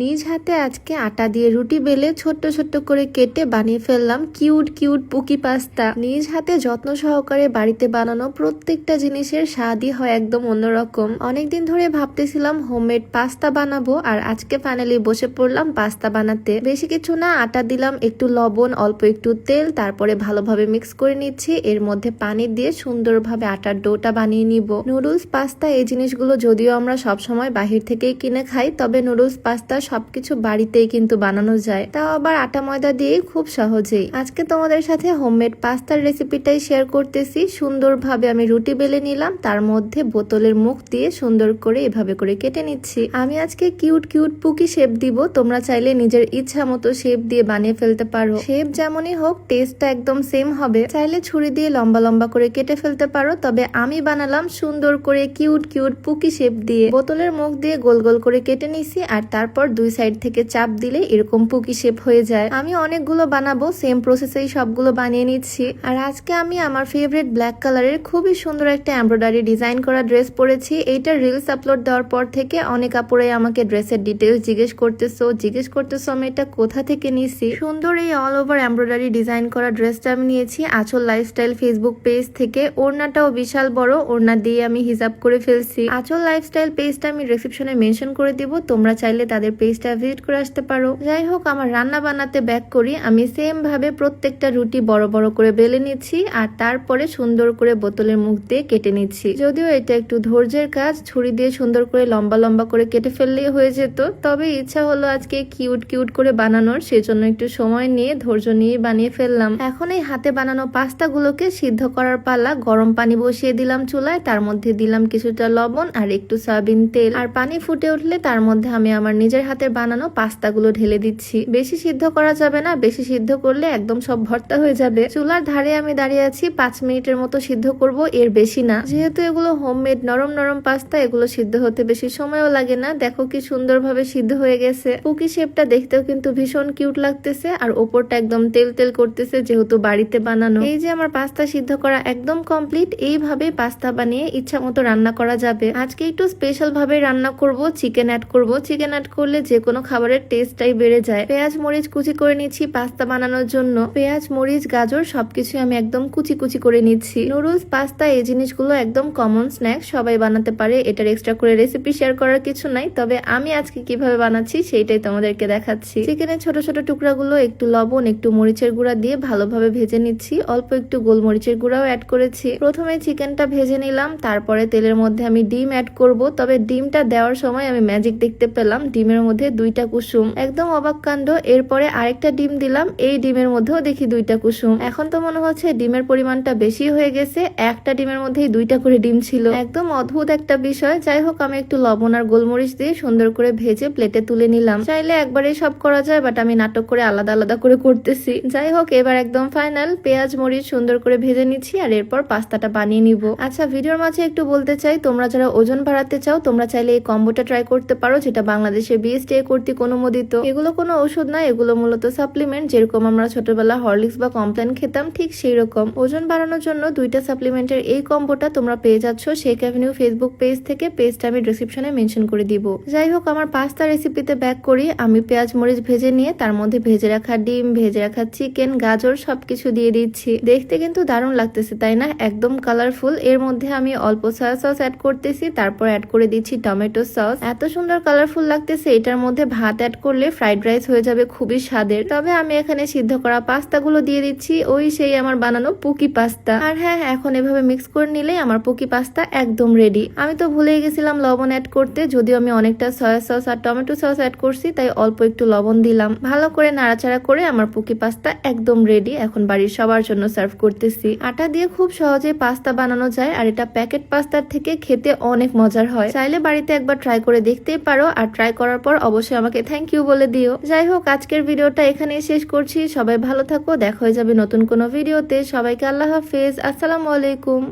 নিজ হাতে আজকে আটা দিয়ে রুটি বেলে ছোট্ট ছোট্ট করে কেটে বানিয়ে ফেললাম কিউট কিউট পুকি পাস্তা। নিজ হাতে যত্ন সহকারে বাড়িতে বানানো প্রত্যেকটা জিনিসের স্বাদই হয় একদম অন্যরকম। অনেকদিন ধরে ভাবতেছিলাম হোমমেড পাস্তা বানাবো আর আজকে ফাইনালি বসে পড়লাম পাস্তা বানাতে। বেশি কিছু না, আটা দিলাম, একটু লবণ, অল্প একটু তেল, তারপরে ভালোভাবে মিক্স করে নিচ্ছি। এর মধ্যে পানি দিয়ে সুন্দরভাবে আটার ডোটা বানিয়ে নিব। নুডলস পাস্তা এই জিনিসগুলো যদিও আমরা সবসময় বাহির থেকেই কিনে খাই, তবে নুডলস পাস্তা সবকিছু বাড়িতেই কিন্তু বানানো যায়। তাও আবার আটা ময়দা দিয়ে খুব সহজেই। আজকে তোমাদের সাথে হোমমেড পাস্তার রেসিপিটাই শেয়ার করতেছি। সুন্দরভাবে আমি রুটি বেলে নিলাম, তার মধ্যে বোতলের মুখ দিয়ে সুন্দর করে এভাবে করে কেটে নিচ্ছি। আমি আজকে কিউট কিউট পুকি শেপ দিব, তোমরা চাইলে নিজের ইচ্ছা মতো শেপ দিয়ে বানিয়ে ফেলতে পারো। শেপ যেমনই হোক টেস্টটা একদম সেম হবে। চাইলে ছুরি দিয়ে লম্বা লম্বা করে কেটে ফেলতে পারো, তবে আমি বানালাম সুন্দর করে কিউট কিউট পুকি শেপ দিয়ে। বোতলের মুখ দিয়ে গোল গোল করে কেটে নিছি, আর তারপর দুই সাইড থেকে চাপ দিলে এরকম পুকি শেপ হয়ে যায়। আমি অনেকগুলো বানাবো সেম প্রসেসেই সবগুলো বানিয়ে নিচ্ছি। আর আজকে আমি আমার ফেভারিট ব্ল্যাক কালারের খুবই সুন্দর একটা এমব্রয়ডারি ডিজাইন করা ড্রেস পরেছি। এইটা রিলস আপলোড দেওয়ার পর থেকে অনেক আপুরাই আমাকে ড্রেসের ডিটেলস জিজ্ঞেস করতেছো জিজ্ঞেস করতেছো আমি এটা কোথা থেকে নিছি? সুন্দর এই অল ওভার এমব্রয়ডারি ডিজাইন করা ড্রেসটা আমি নিয়েছি আঁচল লাইফস্টাইল ফেসবুক পেজ থেকে। ওড়নাটাও বিশাল বড়, ওড়না দিয়ে আমি হিসাব করে ফেলছি। আঁচল লাইফস্টাইল পেজটা আমি রিসেপশনে মেনশন করে দিব, তোমরা চাইলে তাদের পেজটা ভিজিট করে আসতে পারো। যাই হোক, আমার রান্না বানাতে ব্যাক করি। আমি সেম ভাবে প্রত্যেকটা রুটি বড় বড় করে বেলে নিচ্ছি আর তারপরে সুন্দর করে বোতলের মুখ দিয়ে কেটে নিচ্ছি। যদিও এটা একটু ধৈর্যের কাজ, ছুরি দিয়ে সুন্দর করে লম্বা লম্বা করে কেটে ফেললেই হয়ে যেত। তবে ইচ্ছা হলো আজকে কিউট কিউট করে বানানোর, সেজন্য একটু সময় নিয়ে, ধৈর্য নিয়ে বানিয়ে ফেললাম। এখন এই হাতে বানানো পাস্তাগুলোকে সিদ্ধ করার পালা গরম পানি বসিয়ে দিলাম চুলায়, তার মধ্যে দিলাম কিছুটা লবণ আর একটু সয়াবিন তেল। আর পানি ফুটে উঠলে তার মধ্যে আমি আমার নিজের হাতের বানানো পাস্তাগুলো ঢেলে দিচ্ছি। বেশি সিদ্ধ করা যাবে না, বেশি সিদ্ধ করলে একদম সব ভর্তা হয়ে যাবে। চুলার ধারে আমি দাঁড়িয়ে আছি, পাঁচ মিনিটের মতো সিদ্ধ করব, এর বেশি না। যেহেতু এগুলো হোমমেড নরম নরম পাস্তা, এগুলো সিদ্ধ হতে বেশি সময়ও লাগে না। দেখো কি সুন্দরভাবে সিদ্ধ হয়ে গেছে। কুকি শেপটা দেখতেও কিন্তু ভীষণ কিউট লাগতেছে, আর ওপরটা একদম তেল তেল করতেছে যেহেতু বাড়িতে বানানো। এই যে আমার পাস্তা সিদ্ধ করা একদম কমপ্লিট এইভাবে পাস্তা বানিয়ে ইচ্ছা মতো রান্না করা যাবে। আজকে একটু স্পেশাল ভাবে রান্না করব চিকেন অ্যাড করব। চিকেন অ্যাড করলে যে কোনো খাবারের টেস্টটাই বেড়ে যায়। পেঁয়াজ, মরিচ কুচি করে নিচ্ছি পাস্তা বানানোর জন্য। পেঁয়াজ, মরিচ, গাজর সবকিছু আমি একদম কুচি কুচি করে নিচ্ছি। নুডলস, পাস্তা এই জিনিসগুলো একদম কমন স্ন্যাক সবাই বানাতে পারে। এটার এক্সট্রা করে রেসিপি শেয়ার করার কিছু নাই। তবে আমি আজকে কীভাবে বানাচ্ছি সেইটাই তোমাদেরকে দেখাচ্ছি। চিকেনের ছোট ছোট টুকরাগুলো একটু লবণ, একটু মরিচের গুঁড়া দিয়ে ভালোভাবে ভেজে নিচ্ছি। অল্প একটু গোলমরিচের গুঁড়াও অ্যাড করেছি। প্রথমে চিকেনটা ভেজে নিলাম, তারপরে তেলের মধ্যে আমি ডিম অ্যাড করব। তবে ডিমটা দেওয়ার সময় আমি ম্যাজিক দেখতে পেলাম। ডিমের মধ্যে দুইটা কুসুম। একদম অবাক কাণ্ড, এরপরে আরেকটা ডিম দিলাম, এই ডিমের মধ্যেও দেখি দুইটা কুসুম। এখন তো মনে হচ্ছে ডিমের পরিমাণটা বেশি হয়ে গেছে, একটা ডিমের মধ্যেই দুইটা করে ডিম ছিল। একদম অদ্ভুত একটা বিষয়। যাই হোক, আমি একটু লবণ আর গোলমরিচ দিয়ে সুন্দর করে ভেজে প্লেটে তুলে নিলাম। চাইলে একবারে সব করা যায় বাট আমি নাটক করে আলাদা আলাদা করে করতেছি। যাই হোক, এবার একদম ফাইনাল পেঁয়াজ, মরিচ সুন্দর করে ভেজে নিচ্ছি আর এরপর পাস্তাটা বানিয়ে নিব। আচ্ছা ভিডিওর মাঝে একটু বলতে চাই, তোমরা যারা ওজন বাড়াতে চাও, তোমরা চাইলে এই কম্বোটা ট্রাই করতে পারো, যেটা বাংলাদেশে বিএসটি কর্তৃক অনুমোদিত এগুলো কোনো ওষুধ না, এগুলো মূলত সাপ্লিমেন্ট যেরকম আমরা ছোটবেলা হরলিক্স বা কমপ্লেন খেতাম, ঠিক সেই রকম। ওজন বাড়ানোর জন্য দুইটা সাপ্লিমেন্টের এই কম্বোটা তোমরা পেয়ে যাচ্ছ। শেখ অ্যাভিনিউ ফেসবুক পেজ থেকে পেজটা আমি ডিসক্রিপশনে মেনশন করে দিব। যাই হোক, আমার পাস্তা রেসিপিতে ব্যাক করি। আমি পেঁয়াজ, মরিচ ভেজে নিয়ে, তার মধ্যে ভেজে রাখা ডিম, ভেজে রাখা চিকেন গাজর সবকিছু দিয়ে দিচ্ছি। দেখতে কিন্তু দারুণ লাগতেছে, তাই না? একদম কালারফুল এর মধ্যে আমি অল্প সয়া সস অ্যাড করতেছি, তারপর অ্যাড করে দিচ্ছি টমেটো সস এত সুন্দর কালারফুল লাগতেছে এটার মধ্যে ভাত অ্যাড করলে ফ্রাইড রাইস হয়ে যাবে খুবই স্বাদের। তবে আমি এখানে সিদ্ধ করা পাস্তাগুলো দিয়ে দিচ্ছি, ওই সেই আমার বানানো পুকি পাস্তা। আর হ্যাঁ এখন এভাবে মিক্স করে নিলেই আমার পুকি পাস্তা একদম রেডি আমি তো ভুলেই গেছিলাম লবণ অ্যাড করতে, যদিও আমি অনেকটা সয়া সস আর টমেটো সস অ্যাড করছি, তাই অল্প একটু লবণ দিলাম। ভালো করে নাড়াচাড়া করে আমার পুকি পাস্তা একদম রেডি এখন বাড়ির সবার জন্য সার্ভ করতেছি। আটা দিয়ে খুব সহজে পাস্তা বানানো যায়, আর এটা প্যাকেট পাস্তার থেকে খেতে অনেক মজার হয়। চাইলে বাড়িতে একবার ট্রাই করে দেখতেই পারো, আর ট্রাই করার পর অবশ্যই আমাকে থ্যাংক ইউ বলে দিও। যাই হোক আজকের ভিডিওটা এখানেই শেষ করছি। সবাই ভালো থাকো, দেখা হয়ে যাবে নতুন কোনো ভিডিওতে। সবাইকে আল্লাহ হাফেজ। আসসালামু আলাইকুম।